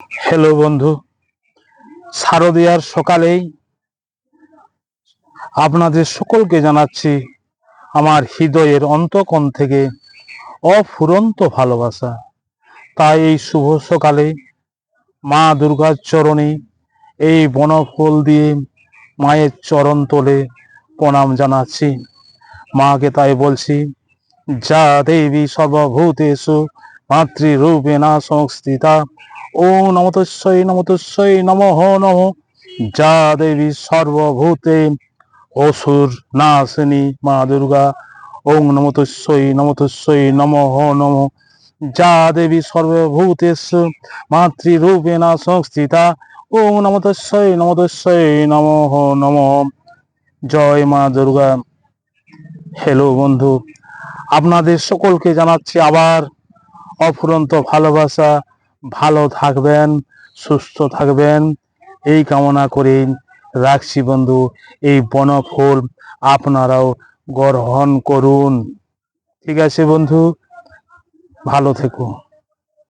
Hello বন্ধু। শারদীয়ার সকালেই আপনাদের সকলকে জানাচ্ছি আমার হৃদয়ের অন্তকণ থেকে অফুরন্ত ভালোবাসা। তাই এই শুভ সকালে মা দুর্গার চরণে এই বনফুল দিয়ে মায়ের চরণ তোলে প্রণাম জানাচ্ছি। মাকে তাই বলছি, যা দেবী সর্বভূতেষু মাতৃরূপেণা সংস্থিতা ও নমতস্যই নমতস্যই নমঃ, নম। যা দেবী সর্বভূতে অসুর নাশিনী মা দুর্গা। ওং নমতস্যই নমতস্যই নমঃ, নম। যা দেবী সর্বভূতেষু মাতৃরূপেণা সংস্থিতা। ওং নমতস্যই নমতস্যই নমঃ, নম। জয় মা দুর্গা। হ্যালো বন্ধু, আপনাদের সকলকে জানাচ্ছি আবার অফুরন্ত ভালোবাসা। ভালো থাকবেন, সুস্থ থাকবেন। এই কামনা করে রাখছি বন্ধু, এই বনফুল আপনারাও গ্রহণ করুন। ঠিক আছে বন্ধু, ভালো থেকো।